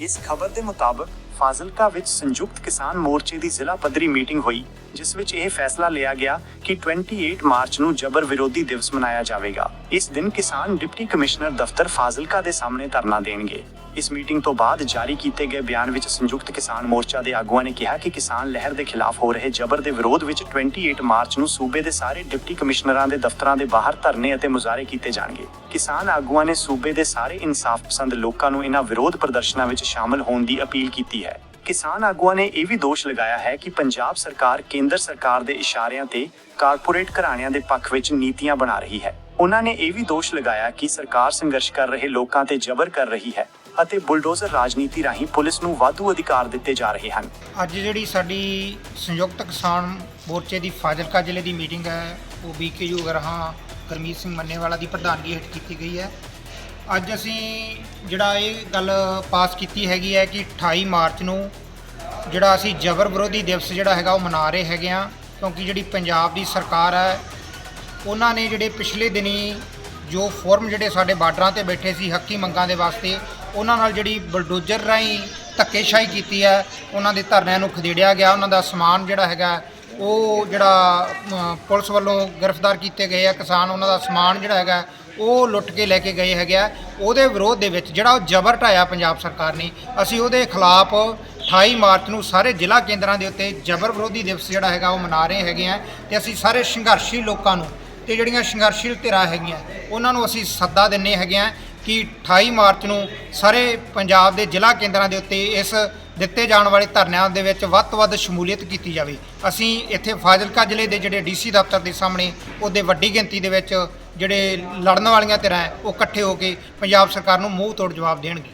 ਇਸ ਖਬਰ ਦੇ ਮੁਤਾਬਕ ਫਾਜ਼ਿਲਕਾ ਵਿੱਚ ਸੰਯੁਕਤ ਕਿਸਾਨ ਮੋਰਚੇ ਦੀ ਜ਼ਿਲ੍ਹਾ ਪੱਧਰੀ ਮੀਟਿੰਗ ਹੋਈ, ਜਿਸ ਵਿੱਚ ਇਹ ਫੈਸਲਾ ਲਿਆ ਗਿਆ ਕਿ 28 ਮਾਰਚ ਨੂੰ ਜਬਰ ਵਿਰੋਧੀ ਦਿਵਸ ਮਨਾਇਆ ਜਾਵੇਗਾ। ਇਸ ਦਿਨ ਕਿਸਾਨ ਡਿਪਟੀ ਕਮਿਸ਼ਨਰ ਦਫ਼ਤਰ ਫਾਜ਼ਿਲਕਾ ਦੇ ਸਾਹਮਣੇ ਧਰਨਾ ਦੇਣਗੇ। ਇਸ ਮੀਟਿੰਗ ਤੋਂ ਬਾਅਦ ਜਾਰੀ ਕੀਤੇ ਗਏ ਬਿਆਨ ਵਿੱਚ ਸੰਯੁਕਤ ਕਿਸਾਨ ਮੋਰਚਾ ਦੇ ਆਗੂਆਂ ਨੇ ਕਿਹਾ ਕਿ ਕਿਸਾਨ ਲਹਿਰ ਦੇ ਖਿਲਾਫ ਹੋ ਰਹੇ ਜਬਰ ਦੇ ਵਿਰੋਧ ਵਿੱਚ 28 ਮਾਰਚ ਨੂੰ ਸੂਬੇ ਦੇ ਸਾਰੇ ਡਿਪਟੀ ਕਮਿਸ਼ਨਰਾਂ ਦੇ ਦਫ਼ਤਰਾਂ ਦੇ ਬਾਹਰ ਧਰਨੇ ਅਤੇ ਮੁਜ਼ਾਹਰੇ ਕੀਤੇ ਜਾਣਗੇ। ਕਿਸਾਨ ਆਗੂਆਂ ਨੇ ਸੂਬੇ ਦੇ ਸਾਰੇ ਇਨਸਾਫ ਪਸੰਦ ਲੋਕਾਂ ਨੂੰ ਇਹਨਾਂ ਵਿਰੋਧ ਪ੍ਰਦਰਸ਼ਨਾਂ ਵਿੱਚ ਸ਼ਾਮਲ ਹੋਣ ਦੀ ਅਪੀਲ ਕੀਤੀ ਹੈ। ਕਿਸਾਨ ਆਗੂਆਂ ਨੇ ਇਹ ਵੀ ਦੋਸ਼ ਲਗਾਇਆ ਹੈ ਕਿ ਪੰਜਾਬ ਸਰਕਾਰ ਕੇਂਦਰ ਸਰਕਾਰ ਦੇ ਇਸ਼ਾਰਿਆਂ ਤੇ ਕਾਰਪੋਰੇਟ ਘਰਾਣਿਆਂ ਦੇ ਪੱਖ ਵਿੱਚ ਨੀਤੀਆਂ ਬਣਾ ਰਹੀ ਹੈ। ਉਹਨਾਂ ਨੇ ਇਹ ਵੀ ਦੋਸ਼ ਲਗਾਇਆ ਕਿ ਸਰਕਾਰ ਸੰਘਰਸ਼ ਕਰ ਰਹੇ ਲੋਕਾਂ ਤੇ ਜ਼ਬਰ ਕਰ ਰਹੀ ਹੈ। ਅਤੇ ਬੁਲਡੋਜ਼ਰ ਰਾਜਨੀਤੀ ਰਾਹੀਂ ਪੁਲਿਸ ਨੂੰ ਵਾਧੂ ਅਧਿਕਾਰ ਦਿੱਤੇ ਜਾ ਰਹੇ ਹਨ। ਅੱਜ ਜਿਹੜੀ ਸਾਡੀ ਸੰਯੁਕਤ ਕਿਸਾਨ ਮੋਰਚੇ ਦੀ ਫਾਜ਼ਿਲਕਾ ਜ਼ਿਲ੍ਹੇ ਦੀ ਮੀਟਿੰਗ ਹੈ, ਉਹ ਬੀਕੇਯੂ ਗਰਹਾ ਗੁਰਮੀਤ ਸਿੰਘ ਮੰਨੇਵਾਲਾ ਦੀ ਪ੍ਰਧਾਨਗੀ ਹੇਠ ਕੀਤੀ ਗਈ ਹੈ। ਅੱਜ ਅਸੀਂ ਜਿਹੜਾ ਇਹ ਗੱਲ ਪਾਸ ਕੀਤੀ ਹੈਗੀ ਹੈ ਕਿ 28 ਮਾਰਚ ਨੂੰ ਜਿਹੜਾ ਅਸੀਂ ਜਬਰ ਵਿਰੋਧੀ ਦਿਵਸ ਜਿਹੜਾ ਹੈਗਾ ਉਹ ਮਨਾ ਰਹੇ ਹੈਗੇ ਆ ਕਿਉਂਕਿ ਜਿਹੜੀ ਪੰਜਾਬ ਦੀ ਸਰਕਾਰ ਹੈ, ਉਹਨਾਂ ਨੇ ਜਿਹੜੇ ਪਿਛਲੇ ਦਿਨੀ ਜੋ ਫੋਰਮ ਜਿਹੜੇ ਸਾਡੇ ਬਾਰਡਰਾਂ ਤੇ ਬੈਠੇ ਸੀ, ਹੱਕੀ ਮੰਗਾਂ ਦੇ ਵਾਸਤੇ ਉਹਨਾਂ ਨਾਲ ਜਿਹੜੀ ਬਲਡੋਜ਼ਰ ਰਾਹੀਂ ਧੱਕੇਸ਼ਾਹੀ ਕੀਤੀ ਹੈ, ਉਹਨਾਂ ਦੇ ਧਰਨਿਆਂ ਨੂੰ ਖਦੇੜਿਆ ਗਿਆ। ਉਹਨਾਂ ਦਾ ਸਮਾਨ ਜਿਹੜਾ ਹੈਗਾ, ਉਹ ਜਿਹੜਾ ਪੁਲਿਸ ਵੱਲੋਂ ਗ੍ਰਿਫਤਾਰ ਕੀਤੇ ਗਏ ਆ। ਕਿਸਾਨ ਉਹਨਾਂ ਦਾ ਸਮਾਨ ਜਿਹੜਾ ਹੈਗਾ, ਉਹ ਲੁੱਟ ਕੇ ਲੈ ਕੇ ਗਏ ਹੈਗੇ ਆ। ਉਹਦੇ ਵਿਰੋਧ ਦੇ ਵਿੱਚ ਜਿਹੜਾ ਉਹ ਜ਼ਬਰ ਢਾਇਆ ਪੰਜਾਬ ਸਰਕਾਰ ਨੇ, ਅਸੀਂ ਉਹਦੇ ਖਿਲਾਫ 28 ਮਾਰਚ ਨੂੰ ਸਾਰੇ ਜ਼ਿਲ੍ਹਾ ਕੇਂਦਰਾਂ ਦੇ ਉੱਤੇ ਜ਼ਬਰ ਵਿਰੋਧੀ ਦਿਵਸ ਜਿਹੜਾ ਹੈਗਾ, ਉਹ ਮਨਾ ਰਹੇ ਹੈਗੇ ਆ ਤੇ ਅਸੀਂ ਸਾਰੇ ਸੰਘਰਸ਼ੀ ਲੋਕਾਂ ਨੂੰ ਤੇ ਜਿਹੜੀਆਂ ਸੰਘਰਸ਼ੀਲ ਧਿਰਾਂ ਹੈਗੀਆਂ, ਉਹਨਾਂ ਨੂੰ ਅਸੀਂ ਸੱਦਾ ਦਿੰਨੇ ਹੈਗੇ ਆ ਕਿ 28 ਮਾਰਚ ਨੂੰ ਸਾਰੇ ਪੰਜਾਬ ਦੇ ਜ਼ਿਲ੍ਹਾ ਕੇਂਦਰਾਂ ਦੇ ਉੱਤੇ ਇਸ ਦਿੱਤੇ ਜਾਣ ਵਾਲੇ ਧਰਨਿਆਂ ਦੇ ਵਿੱਚ ਵੱਧ ਤੋਂ ਵੱਧ ਸ਼ਮੂਲੀਅਤ ਕੀਤੀ ਜਾਵੇ। ਅਸੀਂ ਇੱਥੇ ਫਾਜ਼ਿਲਕਾ ਜ਼ਿਲ੍ਹੇ ਦੇ ਜਿਹੜੇ ਡੀਸੀ ਦਫ਼ਤਰ ਦੇ ਸਾਹਮਣੇ ਉਹਦੇ ਵੱਡੀ ਗਿਣਤੀ ਦੇ ਵਿੱਚ ਜਿਹੜੇ ਲੜਨ ਵਾਲੀਆਂ ਧਿਰਾਂ ਉਹ ਇਕੱਠੇ ਹੋ ਕੇ ਪੰਜਾਬ ਸਰਕਾਰ ਨੂੰ ਮੂੰਹ ਤੋੜ ਜਵਾਬ ਦੇਣਗੇ।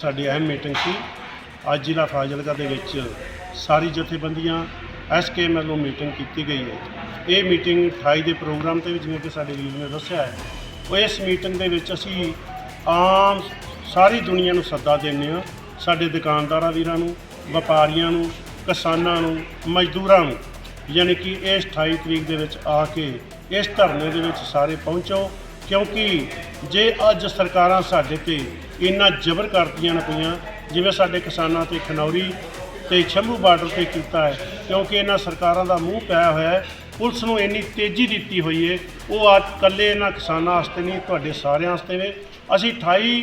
ਸਾਡੀ ਅਹਿਮ ਮੀਟਿੰਗ ਸੀ। ਅੱਜ ਜ਼ਿਲ੍ਹਾ ਫਾਜ਼ਿਲਕਾ ਦੇ ਵਿੱਚ ਸਾਰੀ ਜਥੇਬੰਦੀਆਂ ਐਸਕੇਐਮ ਵੱਲੋਂ ਮੀਟਿੰਗ ਕੀਤੀ ਗਈ ਹੈ। ਇਹ ਮੀਟਿੰਗ 28 ਦੇ ਪ੍ਰੋਗਰਾਮ ਤੇ ਵੀ ਜਿਵੇਂ ਕਿ ਸਾਡੇ ਵੀਰ ਨੇ ਦੱਸਿਆ ਹੈ ਉਹ ਇਸ ਮੀਟਿੰਗ ਦੇ ਵਿੱਚ ਅਸੀਂ ਆਮ ਸਾਰੀ ਦੁਨੀਆ ਨੂੰ ਸੱਦਾ ਦਿੰਦੇ ਹਾਂ, ਸਾਡੇ ਦੁਕਾਨਦਾਰਾਂ ਵੀਰਾਂ ਨੂੰ, ਵਪਾਰੀਆਂ ਨੂੰ, ਕਿਸਾਨਾਂ ਨੂੰ, ਮਜ਼ਦੂਰਾਂ ਨੂੰ, ਯਾਨੀ ਕਿ ਇਹ 28 ਤਰੀਕ ਦੇ ਵਿੱਚ ਆ ਕੇ ਇਸ ਧਰਨੇ ਦੇ ਵਿੱਚ ਸਾਰੇ ਪਹੁੰਚੋ, ਕਿਉਂਕਿ ਜੇ ਅੱਜ ਸਰਕਾਰਾਂ ਸਾਡੇ ਤੇ ਇੰਨਾ ਜ਼ਬਰ ਕਰਦੀਆਂ ਨੇ ਪਈਆਂ, ਜਿਵੇਂ ਸਾਡੇ ਕਿਸਾਨਾਂ ਤੇ ਖਨੌਰੀ ਤੇ ਛੰਭੂ ਬਾਰਡਰ ਤੇ ਕੀਤਾ ਹੈ, ਕਿਉਂਕਿ ਇਹਨਾਂ ਸਰਕਾਰਾਂ ਦਾ ਮੂੰਹ ਪਿਆ ਹੋਇਆ ਹੈ ਪੁਲਿਸ ਨੂੰ ਇੰਨੀ ਤੇਜ਼ੀ ਦਿੱਤੀ ਹੋਈ ਹੈ ਉਹ ਅੱਜ ਇਕੱਲੇ ਇਹਨਾਂ ਕਿਸਾਨਾਂ ਵਾਸਤੇ ਨਹੀਂ, ਤੁਹਾਡੇ ਸਾਰਿਆਂ ਵਾਸਤੇ ਨੇ ਅਸੀਂ 28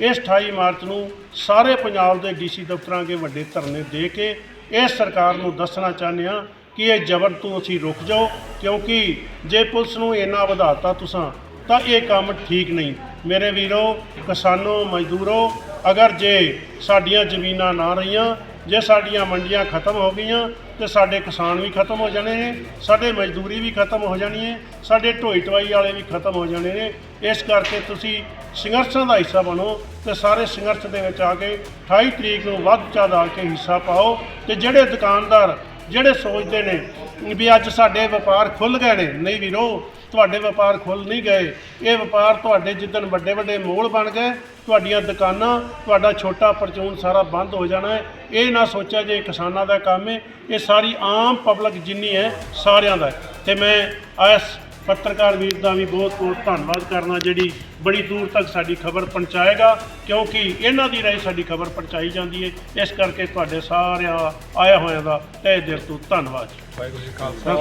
ਇਸ 28 ਮਾਰਚ ਨੂੰ ਸਾਰੇ ਪੰਜਾਬ ਦੇ ਡੀਸੀ ਦਫ਼ਤਰਾਂ ਅੱਗੇ ਵੱਡੇ ਧਰਨੇ ਦੇ ਕੇ ਇਸ ਸਰਕਾਰ ਨੂੰ ਦੱਸਣਾ ਚਾਹੁੰਦੇ ਹਾਂ ਕਿ ਇਹ ਜ਼ਬਰ ਤੋਂ ਅਸੀਂ ਰੁਕ ਜਾਓ, ਕਿਉਂਕਿ ਜੇ ਪੁਲਿਸ ਨੂੰ ਇੰਨਾ ਵਧਾਤਾ ਤੁਸੀਂ, ਤਾਂ ਇਹ ਕੰਮ ਠੀਕ ਨਹੀਂ। ਮੇਰੇ ਵੀਰੋ, ਕਿਸਾਨੋ, ਮਜ਼ਦੂਰੋ, ਅਗਰ ਜੇ ਸਾਡੀਆਂ ਜ਼ਮੀਨਾਂ ਨਾ ਰਹੀਆਂ ਜੇ ਸਾਡੀਆਂ ਮੰਡੀਆਂ ਖਤਮ ਹੋ ਗਈਆਂ ਤੇ ਸਾਡੇ ਕਿਸਾਨ ਵੀ ਖਤਮ ਹੋ ਜਾਣੇ ਨੇ, ਸਾਡੇ ਮਜ਼ਦੂਰੀ ਵੀ ਖਤਮ ਹੋ ਜਾਣੀ ਹੈ, ਸਾਡੇ ਢੋਈ ਟਵਾਈ ਵਾਲੇ ਵੀ ਖਤਮ ਹੋ ਜਾਣੇ ਨੇ, ਇਸ ਕਰਕੇ ਤੁਸੀਂ ਸੰਘਰਸ਼ਾਂ ਦਾ ਹਿੱਸਾ ਬਣੋ ਤੇ ਸਾਰੇ ਸੰਘਰਸ਼ ਦੇ ਵਿੱਚ ਆ ਕੇ 28 ਤਰੀਕ ਨੂੰ ਵੱਧ ਚੜ੍ਹ ਆ ਕੇ ਹਿੱਸਾ ਪਾਓ ਤੇ ਜਿਹੜੇ ਦੁਕਾਨਦਾਰ ਜਿਹੜੇ ਸੋਚਦੇ ਨੇ ਵੀ ਅੱਜ ਸਾਡੇ ਵਪਾਰ ਖੁੱਲ ਗਏ ਨੇ, ਨਹੀਂ ਵੀਰੋ ਤੁਹਾਡੇ ਵਪਾਰ ਖੁੱਲ ਨਹੀਂ ਗਏ। ਇਹ ਵਪਾਰ ਤੁਹਾਡੇ ਜਿੱਦਣ ਵੱਡੇ ਵੱਡੇ ਮੋਲ ਬਣ ਗਏ ਤੁਹਾਡੀਆਂ ਦੁਕਾਨਾਂ ਤੁਹਾਡਾ ਛੋਟਾ ਪਰਚੂਨ ਸਾਰਾ ਬੰਦ ਹੋ ਜਾਣਾ ਹੈ। ਇਹ ਨਾ ਸੋਚਿਆ ਜੇ ਕਿਸਾਨਾਂ ਦਾ ਕੰਮ ਹੈ। ਇਹ ਸਾਰੀ ਆਮ ਪਬਲਿਕ ਜਿੰਨੀ ਹੈ ਸਾਰਿਆਂ ਦਾ। ਤੇ ਮੈਂ ਇਸ ਪੱਤਰਕਾਰ ਵੀਰ ਦਾ ਵੀ ਬਹੁਤ ਬਹੁਤ ਧੰਨਵਾਦ ਕਰਨਾ ਜਿਹੜੀ ਬੜੀ ਦੂਰ ਤੱਕ ਸਾਡੀ ਖਬਰ ਪਹੁੰਚਾਏਗਾ ਕਿਉਂਕਿ ਇਹਨਾਂ ਦੀ ਰਾਹੀਂ ਸਾਡੀ ਖਬਰ ਪਹੁੰਚਾਈ ਜਾਂਦੀ ਹੈ। ਇਸ ਕਰਕੇ ਤੁਹਾਡੇ ਸਾਰਿਆਂ ਆਇਆ ਹੋਇਆਂ ਦਾ ਤਹਿ ਦਿਲ ਤੋਂ ਧੰਨਵਾਦ। ਵਾਹਿਗੁਰੂ ਜੀ ਖਾਲਸਾ।